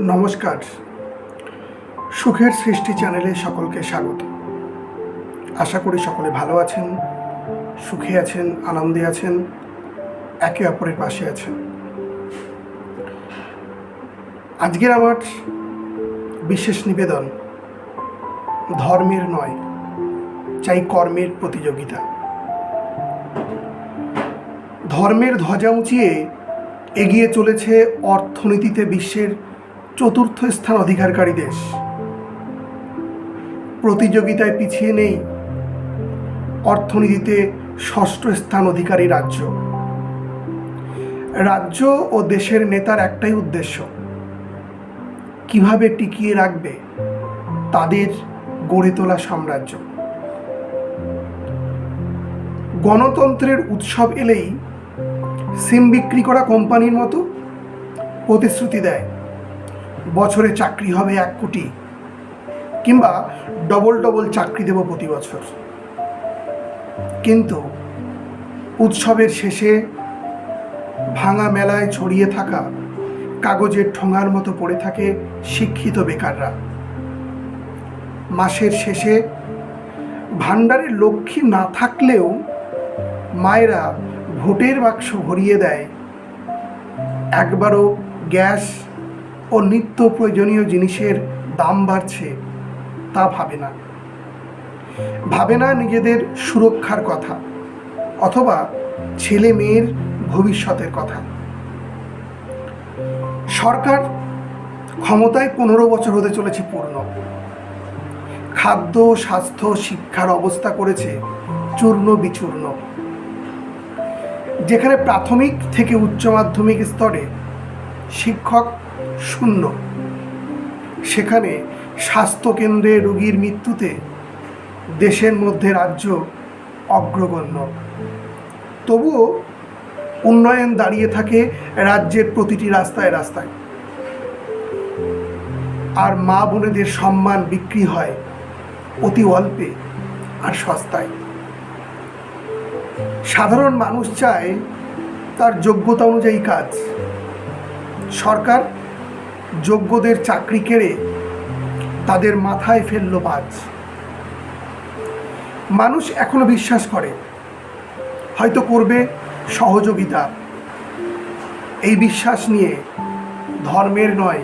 নমস্কার। সুখের সৃষ্টি চ্যানেলে সকলকে স্বাগত। আশা করি সকলে ভালো আছেন, সুখে আছেন, আনন্দে আছেন, একে অপরের পাশে আছেন। আজকের আমার বিশেষ নিবেদন, ধর্মের নয়, চাই কর্মের প্রতিযোগিতা। ধর্মের ধ্বজা উঁচিয়ে এগিয়ে চলেছে অর্থনীতিতে বিশ্বের চতুর্থ স্থান অধিকারকারী দেশ। প্রতিযোগিতায় পিছিয়ে নেই অর্থনীতিতে ষষ্ঠ স্থান অধিকারী রাজ্য। রাজ্য ও দেশের নেতার একটাই উদ্দেশ্য, কীভাবে টিকিয়ে রাখবে তাদের গড়ে তোলা সাম্রাজ্য। গণতন্ত্রের উৎসব এলেই সিম বিক্রি করা কোম্পানির মতো প্রতিশ্রুতি দেয়। বছরে চাকরি হবে এক কোটি, কিংবা ডবল ডবল চাকরি দেব প্রতি বছর। কিন্তু উৎসবের শেষে ভাঙা মেলায় ছড়িয়ে থাকা কাগজের ঠোঙার মতো পড়ে থাকে শিক্ষিত বেকাররা। মাসের শেষে ভাণ্ডারের লক্ষ্মী না থাকলেও মায়েরা ভোটের বাক্স ভরিয়ে দেয়। একবারও গ্যাস ও নিত্য প্রয়োজনীয় জিনিসের দাম বাড়ছে, তা ভাবে না। ভাবে না নিজেদের সুরক্ষার কথা, অথবা ছেলে মেয়ের ভবিষ্যতের কথা। সরকার ক্ষমতায় পনেরো বছর হতে চলেছে পূর্ণ। খাদ্য, স্বাস্থ্য, শিক্ষার অবস্থা করেছে চূর্ণ বিচূর্ণ। যেখানে প্রাথমিক থেকে উচ্চ মাধ্যমিক স্তরে শিক্ষক শূন্য। সেখানে স্বাস্থ্যকেন্দ্রে রোগীর মৃত্যুতে দেশের মধ্যে রাজ্য অগ্রগণ্য। তবুও উন্নয়ন দাঁড়িয়ে থাকে রাজ্যের প্রতিটি রাস্তায় রাস্তায়। আর মা বোনেদের সম্মান বিক্রি হয় অতি অল্পে আর সস্তায়। সাধারণ মানুষ চায় তার যোগ্যতা অনুযায়ী কাজ। সরকার যোগ্যদের চাকরি কেড়ে তাদের মাথায় ফেলল বাজ। মানুষ এখনও বিশ্বাস করে, হয়তো করবে সহযোগিতা। এই বিশ্বাস নিয়ে ধর্মের নয়,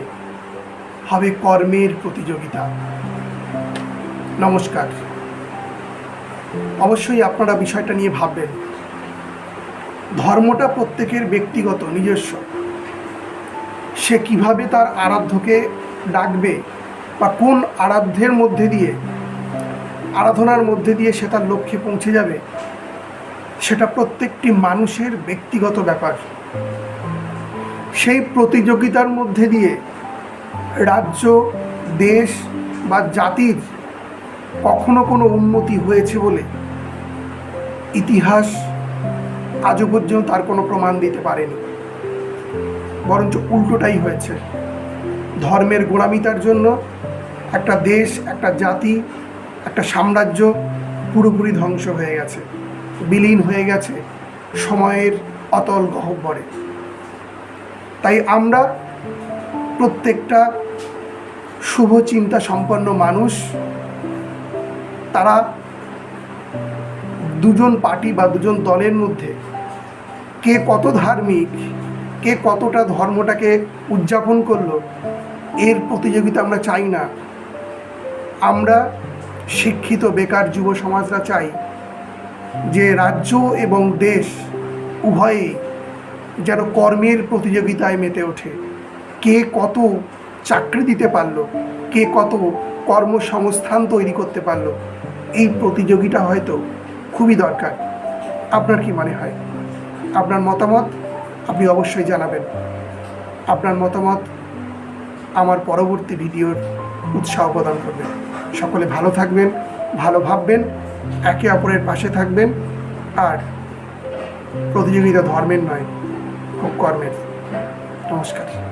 হবে কর্মের প্রতিযোগিতা। নমস্কার। অবশ্যই আপনারা বিষয়টা নিয়ে ভাববেন। ধর্মটা প্রত্যেকের ব্যক্তিগত, নিজস্ব। সে কীভাবে তার আরাধ্যকে ডাকবে বা কোন আরাধ্যের মধ্যে দিয়ে, আরাধনার মধ্যে দিয়ে সে তার লক্ষ্যে পৌঁছে যাবে, সেটা প্রত্যেকটি মানুষের ব্যক্তিগত ব্যাপার। সেই প্রতিযোগিতার মধ্যে দিয়ে রাজ্য, দেশ বা জাতির কখনো কোনো উন্নতি হয়েছে বলে ইতিহাস আজও পর্যন্ত তার কোনো প্রমাণ দিতে পারেনি। বরঞ্চ উল্টোটাই হয়েছে। ধর্মের গোড়ামিতার জন্য একটা দেশ, একটা জাতি, একটা সাম্রাজ্য পুরোপুরি ধ্বংস হয়ে গেছে, বিলীন হয়ে গেছে সময়ের অতল গহ্বরে তাই আমরা প্রত্যেকটা শুভ চিন্তা সম্পন্ন মানুষ, তারা দুজন পার্টি বা দুজন দলের মধ্যে কে কত ধার্মিক কে কতটা ধর্মটাকে উদযাপন করল, এর প্রতিযোগিতা আমরা চাই না। আমরা শিক্ষিত বেকার যুব সমাজরা চাই যে রাজ্য এবং দেশ উভয়েই যেন কর্মের প্রতিযোগিতায় মেতে ওঠে। কে কত চাকরি দিতে পারল, কে কত কর্মসংস্থান তৈরি করতে পারল, এই প্রতিযোগিতা হয়তো খুবই দরকার। আপনার কি মনে হয়? আপনার মতামত? আপনি অবশ্যই জানাবেন। আপনার মতামত আমার পরবর্তী ভিডিওর উৎসাহ প্রদান করবে। সকলে ভালো থাকবেন, ভালো ভাববেন, একে অপরের পাশে থাকবেন, আর প্রতিযোগিতা ধর্মের নয়, খুব কর্মের। নমস্কার।